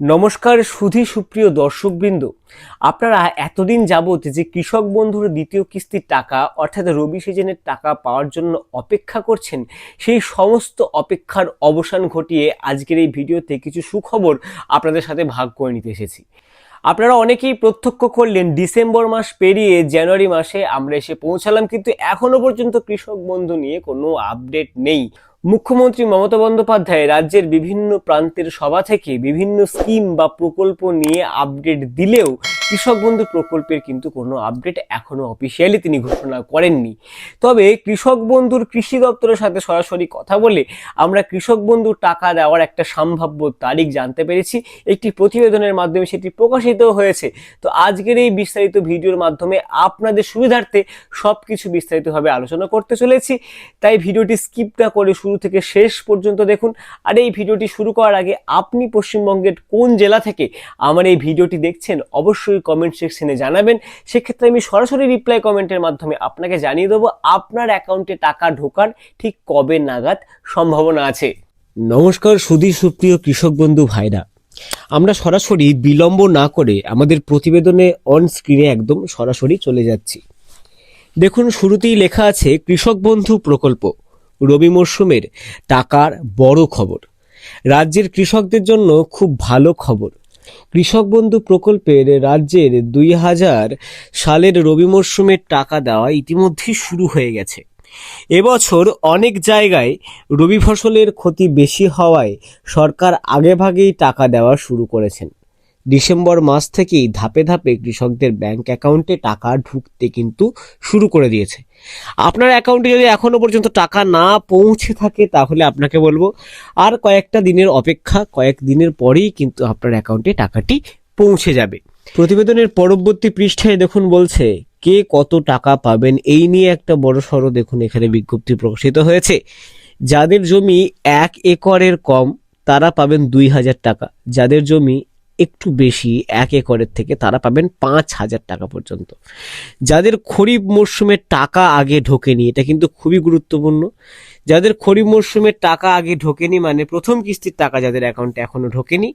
নমস্কার সুধী সুপ্রিয় দর্শকবৃন্দ। আপনারা এতদিন যাবত যে কৃষক বন্ধুর দ্বিতীয় কিস্তির টাকা, অর্থাৎ রবি সিজনের টাকা পাওয়ার জন্য অপেক্ষা করছেন, সেই সমস্ত অপেক্ষার অবসান ঘটিয়ে আজকের এই ভিডিওতে কিছু সুখবর আপনাদের সাথে ভাগ করে নিতে এসেছি। আপনারা অনেকেই প্রত্যক্ষ করলেন, ডিসেম্বর মাস পেরিয়ে জানুয়ারি মাসে আমরা এসে পৌঁছালাম, কিন্তু এখনও পর্যন্ত কৃষক বন্ধু নিয়ে কোনো আপডেট নেই। মুখ্যমন্ত্রী মমতা বন্দ্যোপাধ্যায় রাজ্যের বিভিন্ন প্রান্তের সভা থেকে বিভিন্ন স্কিম বা প্রকল্প নিয়ে আপডেট দিলেও কৃষক বন্ধু প্রকল্পের কিন্তু কোনো আপডেট এখনও অফিসিয়ালি তিনি ঘোষণা করেননি। তবে কৃষক বন্ধুর কৃষি দপ্তরের সাথে সরাসরি কথা বলে আমরা কৃষক বন্ধুর টাকা দেওয়ার একটা সম্ভাব্য তারিখ জানতে পেরেছি। একটি প্রতিবেদনের মাধ্যমে সেটি প্রকাশিত হয়েছে। তো আজকের এই বিস্তারিত ভিডিওর মাধ্যমে আপনাদের সুবিধার্থে সব কিছু বিস্তারিতভাবে আলোচনা করতে চলেছি। তাই ভিডিওটি স্কিপ না করে শুরু থেকে শেষ পর্যন্ত দেখুন। আর এই ভিডিওটি শুরু করার আগে আপনি পশ্চিমবঙ্গের কোন জেলা থেকে আমার এই ভিডিওটি দেখছেন অবশ্যই কমেন্ট সেকশনে জানাবেন। সেক্ষেত্রে আমি সরাসরি রিপ্লাই কমেন্টের মাধ্যমে আপনাকে জানিয়ে দেবো, আপনার অ্যাকাউন্টে টাকা ঢোকার ঠিক কবে নাগাদ সম্ভাবনা আছে। নমস্কার সুধী সুপ্রিয় কৃষক বন্ধু ভাইরা। আমরা সরাসরি বিলম্ব না করে আমাদের প্রতিবেদনে অন স্ক্রিনে একদম সরাসরি চলে যাচ্ছি। দেখুন, শুরুতেই লেখা আছে, কৃষক বন্ধু প্রকল্প, রবি মরশুমের টাকার বড় খবর। রাজ্যের কৃষকদের জন্য খুব ভালো খবর। কৃষক বন্ধু প্রকল্পের রাজ্যের দুই হাজার সালের রবি মরশুমের টাকা দেওয়া ইতিমধ্যে শুরু হয়ে গেছে। এবছর অনেক জায়গায় রবি ফসলের ক্ষতি বেশি হওয়ায় সরকার আগেভাগেই টাকা দেওয়া শুরু করেছেন। ডিসেম্বর মাস থেকেই ধাপে ধাপে কৃষকদের ব্যাংক অ্যাকাউন্টে টাকা ঢুকতে কিন্তু শুরু করে দিয়েছে। আপনার অ্যাকাউন্টে যদি এখনও পর্যন্ত টাকা না পৌঁছে থাকে, তাহলে আপনাকে বলব, আর কয়েকটা দিনের অপেক্ষা, কয়েক দিনের পরেই কিন্তু আপনার অ্যাকাউন্টে টাকাটি পৌঁছে যাবে। প্রতিবেদনের পরবর্তী পৃষ্ঠায় দেখুন বলছে, কে কত টাকা পাবেন? এই নিয়ে একটা বড় সড়ো দেখুন, এখানে বিজ্ঞপ্তি প্রকাশিত হয়েছে। যাদের জমি এক একরের কম, তারা পাবেন দুই হাজার টাকা। যাদের জমি একটু বেশি, এক একরের থেকে তারা পাবেন পাঁচ হাজার টাকা পর্যন্ত। যাদের খরিফ মরশুমে টাকা আগে ঢোকেনি, এটা কিন্তু খুবই গুরুত্বপূর্ণ। যাদের খরিফ মরশুমে টাকা আগে ঢোকেনি মানে প্রথম কিস্তির টাকা যাদের অ্যাকাউন্টে এখনও ঢোকেনি,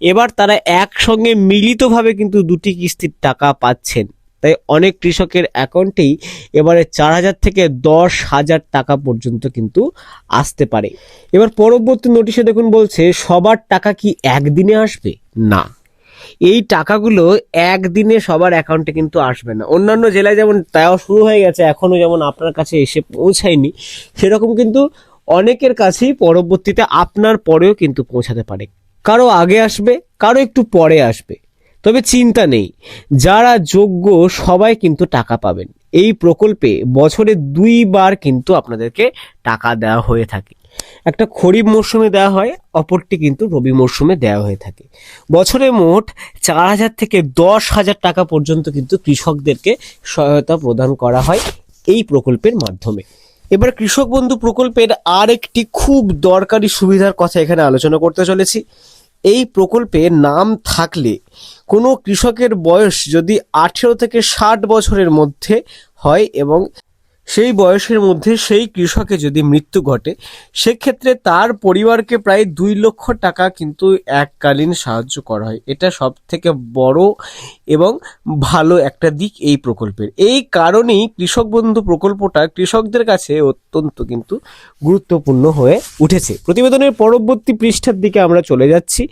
এবার তারা একসঙ্গে মিলিতভাবে কিন্তু দুটি কিস্তির টাকা পাচ্ছেন। তাই অনেক কৃষকের অ্যাকাউন্টেই এবারে চার হাজার থেকে দশ হাজার টাকা পর্যন্ত কিন্তু আসতে পারে। এবার পরবর্তী নোটিশে দেখুন বলছে, সবার টাকা কি একদিনে আসবে? না। এই টাকাগুলো একদিনে সবার অ্যাকাউন্টে কিন্তু আসবে না। অন্যান্য জেলায় যেমন তাও শুরু হয়ে গেছে, এখনও যেমন আপনার কাছে এসে পৌঁছায়নি, সেরকম কিন্তু অনেকের কাছেই পরবর্তীতে আপনার পরেও কিন্তু পৌঁছাতে পারে। কারও আগে আসবে, কারও একটু পরে আসবে। তবে চিন্তা নেই। যারা যোগ্য সবাই কিন্তু টাকা পাবেন। এই প্রকল্পে বছরে দুইবার কিন্তু আপনাদেরকে টাকা দেওয়া হয়ে থাকে। একটা খরিফ মরশুমে দেওয়া হয়, অপরটি কিন্তু রবি মরশুমে দেওয়া হয়ে থাকে। বছরে মোট চার হাজার থেকে দশ হাজার টাকা পর্যন্ত কিন্তু কৃষকদেরকে সহায়তা প্রদান করা হয় এই প্রকল্পের মাধ্যমে। এবার কৃষক বন্ধু প্রকল্পের আর একটি খুব দরকারি সুবিধার কথা এখানে আলোচনা করতে চলেছি। এই প্রকল্পে নাম থাকলে কোনো কৃষকের বয়স যদি আঠেরো থেকে ষাট বছরের মধ্যে হয় এবং সেই বয়সের মধ্যে সেই কৃষকের যদি মৃত্যু ঘটে, সেক্ষেত্রে তার পরিবারকে প্রায় দুই লক্ষ টাকা কিন্তু এককালীন সাহায্য করা হয়। এটা সব থেকে বড় এবং ভালো একটা দিক এই প্রকল্পের। এই কারণেই কৃষক বন্ধু প্রকল্পটা কৃষকদের কাছে অত্যন্ত কিন্তু গুরুত্বপূর্ণ হয়ে উঠেছে। প্রতিবেদনের পরবর্তী পৃষ্ঠার দিকে আমরা চলে যাচ্ছি।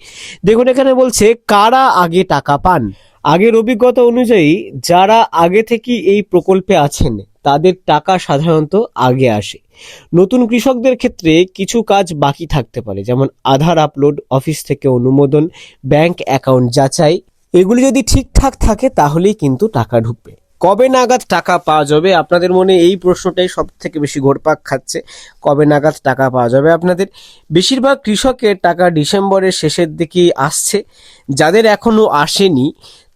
দেখুন, এখানে বলছে, কারা আগে টাকা পান? আগের অভিজ্ঞতা অনুযায়ী, যারা আগে থেকে এই প্রকল্পে আছেন তাদের টাকা সাধারণত আগে আসে। নতুন কৃষকদের ক্ষেত্রে কিছু কাজ বাকি থাকতে পারে, যেমন আধার আপলোড, অফিস থেকে অনুমোদন, ব্যাংক অ্যাকাউন্ট যাচাই। এগুলি যদি ঠিকঠাক থাকে, তাহলেই কিন্তু টাকা ঢুকবে। কবে নাগাদ টাকা পাওয়া যাবে? আপনাদের মনে এই প্রশ্নটাই সব থেকে বেশি ঘোরপাক খাচ্ছে। কবে নাগাদ টাকা পাওয়া যাবে আপনাদের? বেশিরভাগ কৃষকের টাকা ডিসেম্বরের শেষের দিকেই আসছে। যাদের এখনও আসেনি,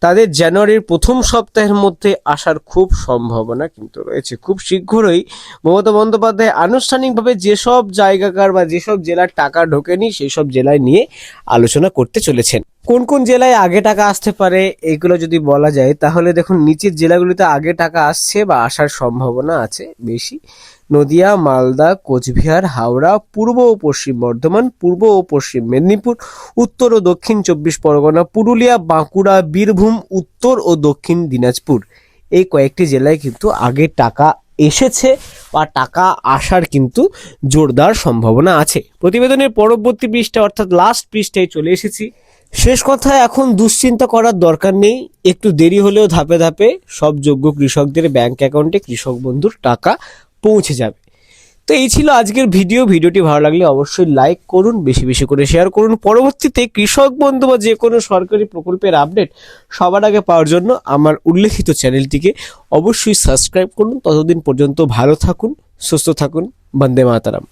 তাদের জানুয়ারির প্রথম সপ্তাহের মধ্যে আসার খুব সম্ভাবনা কিন্তু রয়েছে। খুব শীঘ্রই মমতা বন্দ্যোপাধ্যায় আনুষ্ঠানিকভাবে যেসব জায়গাকার বা যেসব জেলার টাকা ঢোকেনি সেই সব জেলায় নিয়ে আলোচনা করতে চলেছেন। কোন কোন জেলায় আগে টাকা আসতে পারে, এগুলো যদি বলা যায়, তাহলে দেখুন, নিচের জেলাগুলিতে আগে টাকা আসছে বা আসার সম্ভাবনা আছে বেশি। নদিয়া, মালদা, কোচবিহার, হাওড়া, পূর্ব ও পশ্চিম বর্ধমান, পূর্ব ও পশ্চিম মেদিনীপুর, উত্তর ও দক্ষিণ চব্বিশ পরগনা, পুরুলিয়া, বাঁকুড়া, বীরভূম, উত্তর ও দক্ষিণ দিনাজপুর। এই কয়েকটি জেলায় কিন্তু আগে টাকা এসেছে বা টাকা আসার কিন্তু জোরদার সম্ভাবনা আছে। প্রতিবেদনের পরবর্তী পৃষ্ঠা অর্থাৎ লাস্ট পৃষ্ঠায় চলে এসেছি। শেষ কথা এখন দুশ্চিন্তা করার দরকার নেই। একটু দেরি হলেও ধাপে ধাপে সব যোগ্য কৃষকদের ব্যাংক অ্যাকাউন্টে কৃষক বন্ধুর টাকা পৌঁছে যাবে। তো এই ছিল আজকের ভিডিও। ভিডিওটি ভালো লাগলে অবশ্যই লাইক করুন, বেশি বেশি করে শেয়ার করুন। পরবর্তীতে কৃষক বন্ধু বা যে কোনো সরকারি প্রকল্পের আপডেট সবার আগে পাওয়ার জন্য আমার উল্লেখিত চ্যানেলটিকে অবশ্যই সাবস্ক্রাইব করুন। ততদিন পর্যন্ত ভালো থাকুন, সুস্থ থাকুন। বন্দে মাতারাম।